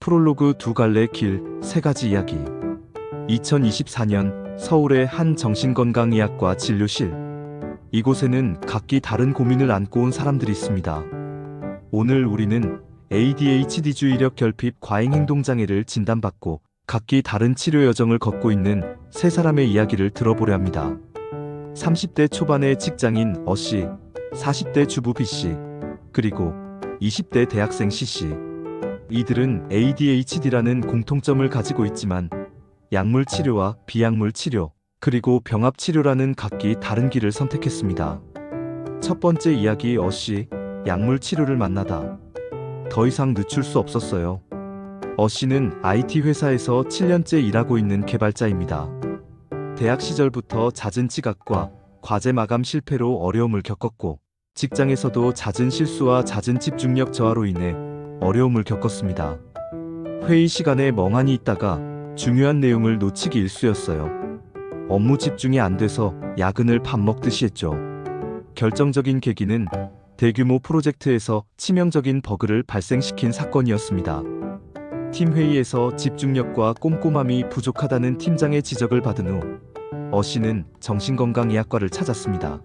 프롤로그 두 갈래 길 세 가지 이야기 2024년 서울의 한 정신건강의학과 진료실 이곳에는 각기 다른 고민을 안고 온 사람들이 있습니다. 오늘 우리는 ADHD 주의력 결핍 과잉 행동 장애를 진단받고 각기 다른 치료 여정을 걷고 있는 세 사람의 이야기를 들어보려 합니다. 30대 초반의 직장인 어 씨, 40대 주부 B 씨, 그리고 20대 대학생 C 씨. 이들은 ADHD라는 공통점을 가지고 있지만 약물 치료와 비약물 치료, 그리고 병합 치료라는 각기 다른 길을 선택했습니다. 첫 번째 이야기 어 씨, 약물 치료를 만나다. 더 이상 늦출 수 없었어요. 어 씨는 IT 회사에서 7년째 일하고 있는 개발자입니다. 대학 시절부터 잦은 지각과 과제 마감 실패로 어려움을 겪었고 직장에서도 잦은 실수와 잦은 집중력 저하로 인해 어려움을 겪었습니다. 회의 시간에 멍하니 있다가 중요한 내용을 놓치기 일쑤였어요. 업무 집중이 안 돼서 야근을 밥 먹듯이 했죠. 결정적인 계기는 대규모 프로젝트에서 치명적인 버그를 발생시킨 사건이었습니다. 팀 회의에서 집중력과 꼼꼼함이 부족하다는 팀장의 지적을 받은 후 어씨는 정신건강의학과를 찾았습니다.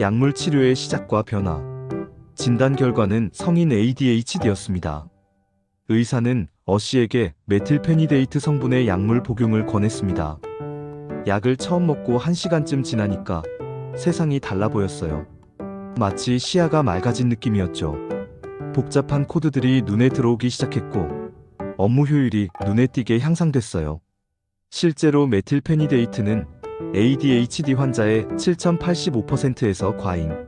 약물 치료의 시작과 변화. 진단 결과는 성인 ADHD였습니다. 의사는 어 씨에게 메틸페니데이트 성분의 약물 복용을 권했습니다. 약을 처음 먹고 1시간쯤 지나니까 세상이 달라 보였어요. 마치 시야가 맑아진 느낌이었죠. 복잡한 코드들이 눈에 들어오기 시작했고 업무 효율이 눈에 띄게 향상됐어요. 실제로 메틸페니데이트는 ADHD 환자의 7.85%에서 과잉,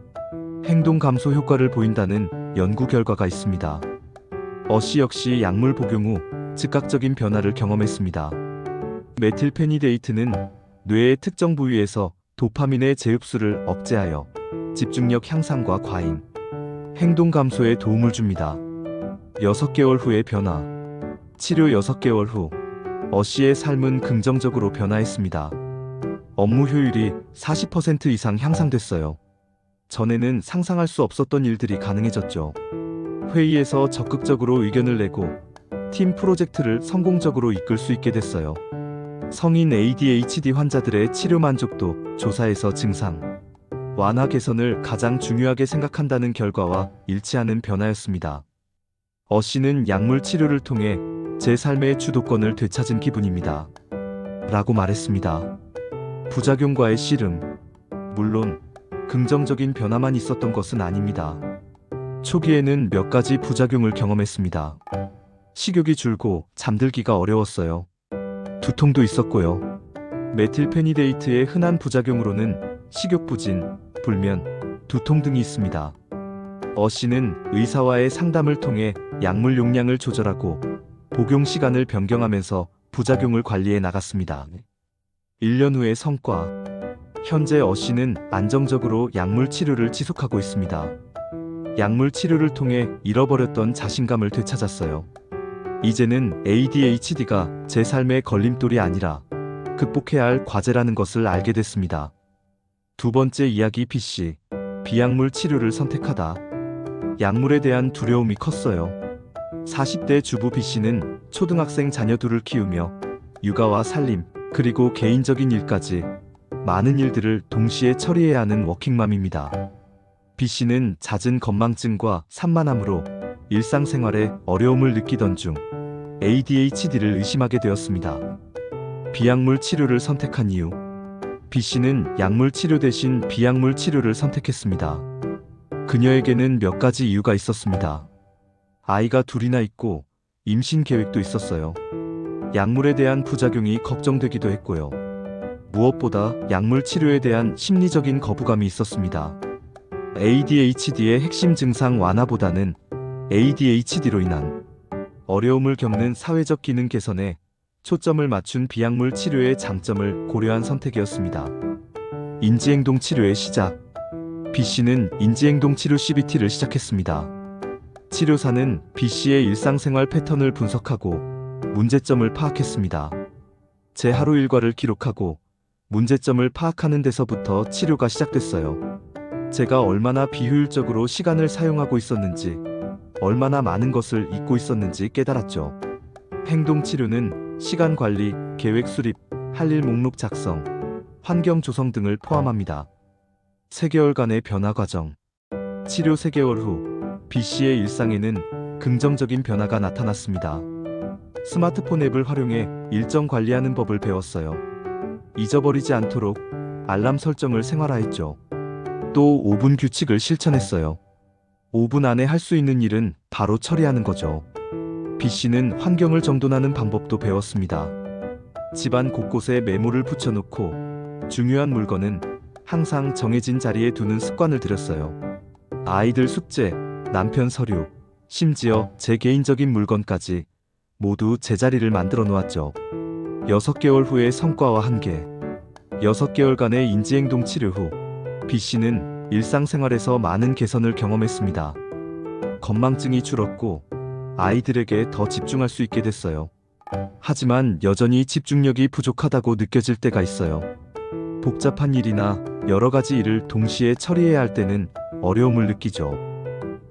행동 감소 효과를 보인다는 연구 결과가 있습니다. 어씨 역시 약물 복용 후 즉각적인 변화를 경험했습니다. 메틸페니데이트는 뇌의 특정 부위에서 도파민의 재흡수를 억제하여 집중력 향상과 과잉, 행동 감소에 도움을 줍니다. 6개월 후의 변화. 치료 6개월 후, 어씨의 삶은 긍정적으로 변화했습니다. 업무 효율이 40% 이상 향상됐어요. 전에는 상상할 수 없었던 일들이 가능해졌죠. 회의에서 적극적으로 의견을 내고 팀 프로젝트를 성공적으로 이끌 수 있게 됐어요. 성인 ADHD 환자들의 치료 만족도 조사에서 증상, 완화 개선을 가장 중요하게 생각한다는 결과와 일치하는 변화였습니다. 어 씨는 약물 치료를 통해 제 삶의 주도권을 되찾은 기분입니다. 라고 말했습니다. 부작용과의 씨름. 물론, 긍정적인 변화만 있었던 것은 아닙니다. 초기에는 몇 가지 부작용을 경험했습니다. 식욕이 줄고 잠들기가 어려웠어요. 두통도 있었고요. 메틸페니데이트의 흔한 부작용으로는 식욕 부진, 불면, 두통 등이 있습니다. 어 씨는 의사와의 상담을 통해 약물 용량을 조절하고 복용 시간을 변경하면서 부작용을 관리해 나갔습니다. 1년 후의 성과. 현재 어 씨는 안정적으로 약물 치료를 지속하고 있습니다. 약물 치료를 통해 잃어버렸던 자신감을 되찾았어요. 이제는 ADHD가 제 삶의 걸림돌이 아니라 극복해야 할 과제라는 것을 알게 됐습니다. 두 번째 이야기 PC. 비약물 치료를 선택하다. 약물에 대한 두려움이 컸어요. 40대 주부 B씨는 초등학생 자녀 둘을 키우며 육아와 살림, 그리고 개인적인 일까지 많은 일들을 동시에 처리해야 하는 워킹맘입니다. B씨는 잦은 건망증과 산만함으로 일상생활에 어려움을 느끼던 중 ADHD를 의심하게 되었습니다. 비약물 치료를 선택한 이유 B씨는 약물 치료 대신 비약물 치료를 선택했습니다. 그녀에게는 몇 가지 이유가 있었습니다. 아이가 둘이나 있고 임신 계획도 있었어요. 약물에 대한 부작용이 걱정되기도 했고요. 무엇보다 약물 치료에 대한 심리적인 거부감이 있었습니다. ADHD의 핵심 증상 완화보다는 ADHD로 인한 어려움을 겪는 사회적 기능 개선에 초점을 맞춘 비약물 치료의 장점을 고려한 선택이었습니다. 인지행동 치료의 시작. B씨는 인지행동 치료 CBT를 시작했습니다. 치료사는 B씨의 일상생활 패턴을 분석하고 문제점을 파악했습니다. 제 하루 일과를 기록하고 문제점을 파악하는 데서부터 치료가 시작됐어요. 제가 얼마나 비효율적으로 시간을 사용하고 있었는지, 얼마나 많은 것을 잊고 있었는지 깨달았죠. 행동 치료는 시간 관리, 계획 수립, 할 일 목록 작성, 환경 조성 등을 포함합니다. 3개월간의 변화 과정. 치료 3개월 후 B 씨의 일상에는 긍정적인 변화가 나타났습니다. 스마트폰 앱을 활용해 일정 관리하는 법을 배웠어요. 잊어버리지 않도록 알람 설정을 생활화했죠. 또 5분 규칙을 실천했어요. 5분 안에 할 수 있는 일은 바로 처리하는 거죠. B 씨는 환경을 정돈하는 방법도 배웠습니다. 집안 곳곳에 메모를 붙여놓고 중요한 물건은 항상 정해진 자리에 두는 습관을 들였어요. 아이들 숙제, 남편 서류, 심지어 제 개인적인 물건까지 모두 제자리를 만들어 놓았죠. 6개월 후의 성과와 한계. 6개월간의 인지행동 치료 후 B 씨는 일상생활에서 많은 개선을 경험했습니다. 건망증이 줄었고 아이들에게 더 집중할 수 있게 됐어요. 하지만 여전히 집중력이 부족하다고 느껴질 때가 있어요. 복잡한 일이나 여러 가지 일을 동시에 처리해야 할 때는 어려움을 느끼죠.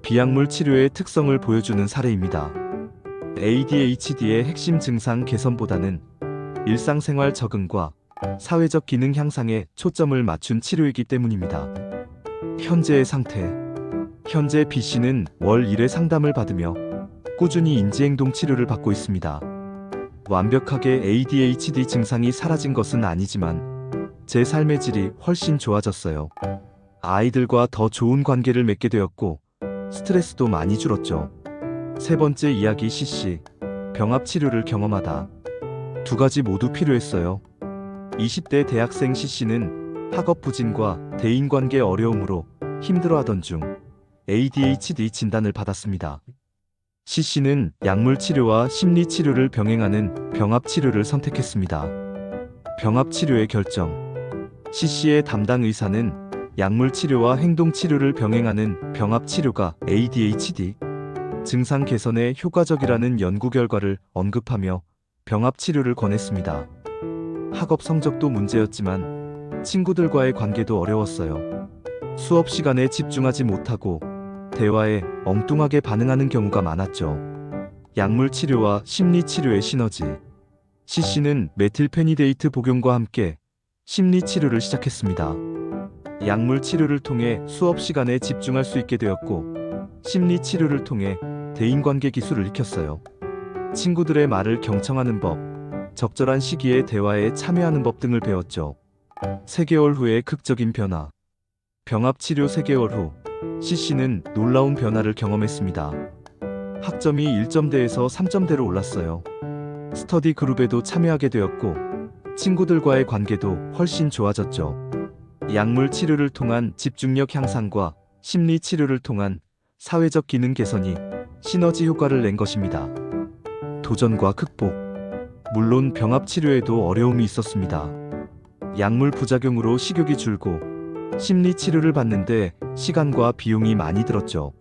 비약물 치료의 특성을 보여주는 사례입니다. ADHD의 핵심 증상 개선보다는 일상생활 적응과 사회적 기능 향상에 초점을 맞춘 치료이기 때문입니다. 현재의 상태. 현재 B 씨는 월 1회 상담을 받으며 꾸준히 인지행동 치료를 받고 있습니다. 완벽하게 ADHD 증상이 사라진 것은 아니지만 제 삶의 질이 훨씬 좋아졌어요. 아이들과 더 좋은 관계를 맺게 되었고 스트레스도 많이 줄었죠. 세 번째 이야기 CC 병합 치료를 경험하다. 두 가지 모두 필요했어요. 20대 대학생 CC는 학업 부진과 대인관계 어려움으로 힘들어하던 중 ADHD 진단을 받았습니다. CC는 약물 치료와 심리 치료를 병행하는 병합 치료를 선택했습니다. 병합 치료의 결정. CC의 담당 의사는 약물 치료와 행동 치료를 병행하는 병합 치료가 ADHD 증상 개선에 효과적이라는 연구 결과를 언급하며 병합 치료를 권했습니다. 학업 성적도 문제였지만 친구들과의 관계도 어려웠어요. 수업 시간에 집중하지 못하고 대화에 엉뚱하게 반응하는 경우가 많았죠. 약물 치료와 심리 치료의 시너지. CC는 메틸페니데이트 복용과 함께 심리 치료를 시작했습니다. 약물 치료를 통해 수업 시간에 집중할 수 있게 되었고 심리 치료를 통해 대인관계 기술을 익혔어요. 친구들의 말을 경청하는 법, 적절한 시기에 대화에 참여하는 법 등을 배웠죠. 3개월 후의 극적인 변화. 병합 치료 3개월 후 CC는 놀라운 변화를 경험했습니다. 학점이 1점대에서 3점대로 올랐어요. 스터디 그룹에도 참여하게 되었고 친구들과의 관계도 훨씬 좋아졌죠. 약물 치료를 통한 집중력 향상과 심리 치료를 통한 사회적 기능 개선이 시너지 효과를 낸 것입니다. 도전과 극복. 물론 병합 치료에도 어려움이 있었습니다. 약물 부작용으로 식욕이 줄고 심리 치료를 받는데 시간과 비용이 많이 들었죠.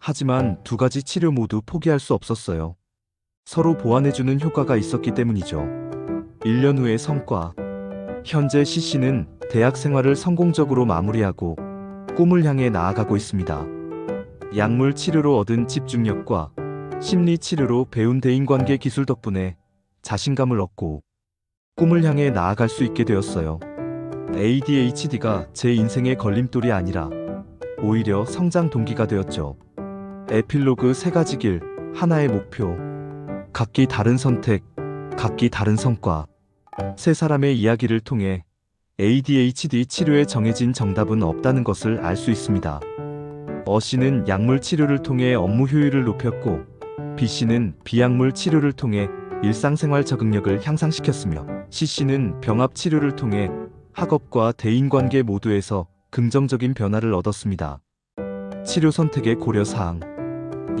하지만 두 가지 치료 모두 포기할 수 없었어요. 서로 보완해주는 효과가 있었기 때문이죠. 1년 후의 성과. 현재 CC는 대학 생활을 성공적으로 마무리하고 꿈을 향해 나아가고 있습니다. 약물 치료로 얻은 집중력과 심리 치료로 배운 대인관계 기술 덕분에 자신감을 얻고 꿈을 향해 나아갈 수 있게 되었어요. ADHD가 제 인생의 걸림돌이 아니라 오히려 성장 동기가 되었죠. 에필로그 세 가지 길, 하나의 목표. 각기 다른 선택, 각기 다른 성과. 세 사람의 이야기를 통해 ADHD 치료에 정해진 정답은 없다는 것을 알 수 있습니다. 어 씨는 약물 치료를 통해 업무 효율을 높였고, B 씨는 비약물 치료를 통해 일상생활 적응력을 향상시켰으며, C 씨는 병합 치료를 통해 학업과 대인관계 모두에서 긍정적인 변화를 얻었습니다. 치료 선택의 고려 사항.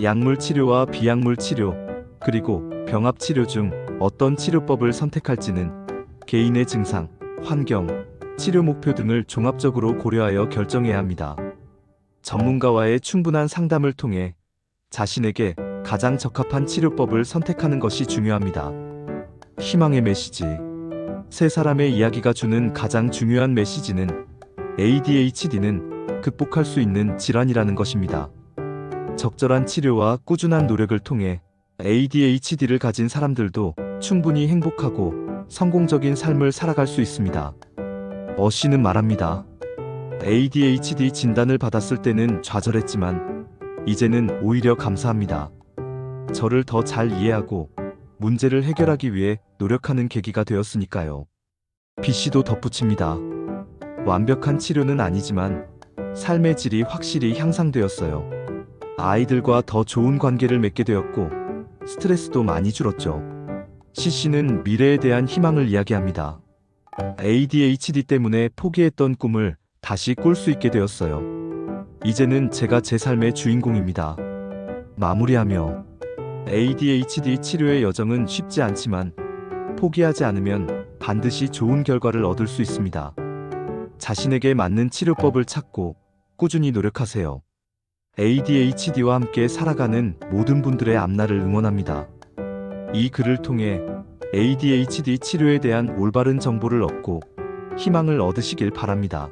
약물 치료와 비약물 치료, 그리고 병합 치료 중 어떤 치료법을 선택할지는 개인의 증상, 환경, 치료 목표 등을 종합적으로 고려하여 결정해야 합니다. 전문가와의 충분한 상담을 통해 자신에게 가장 적합한 치료법을 선택하는 것이 중요합니다. 희망의 메시지. 세 사람의 이야기가 주는 가장 중요한 메시지는 ADHD는 극복할 수 있는 질환이라는 것입니다. 적절한 치료와 꾸준한 노력을 통해 ADHD를 가진 사람들도 충분히 행복하고 성공적인 삶을 살아갈 수 있습니다. 어 씨는 말합니다. ADHD 진단을 받았을 때는 좌절했지만 이제는 오히려 감사합니다. 저를 더 잘 이해하고 문제를 해결하기 위해 노력하는 계기가 되었으니까요. B 씨도 덧붙입니다. 완벽한 치료는 아니지만 삶의 질이 확실히 향상되었어요. 아이들과 더 좋은 관계를 맺게 되었고 스트레스도 많이 줄었죠. C 씨는 미래에 대한 희망을 이야기합니다. ADHD 때문에 포기했던 꿈을 다시 꿀 수 있게 되었어요. 이제는 제가 제 삶의 주인공입니다. 마무리하며 ADHD 치료의 여정은 쉽지 않지만 포기하지 않으면 반드시 좋은 결과를 얻을 수 있습니다. 자신에게 맞는 치료법을 찾고 꾸준히 노력하세요. ADHD와 함께 살아가는 모든 분들의 앞날을 응원합니다. 이 글을 통해 ADHD 치료에 대한 올바른 정보를 얻고 희망을 얻으시길 바랍니다.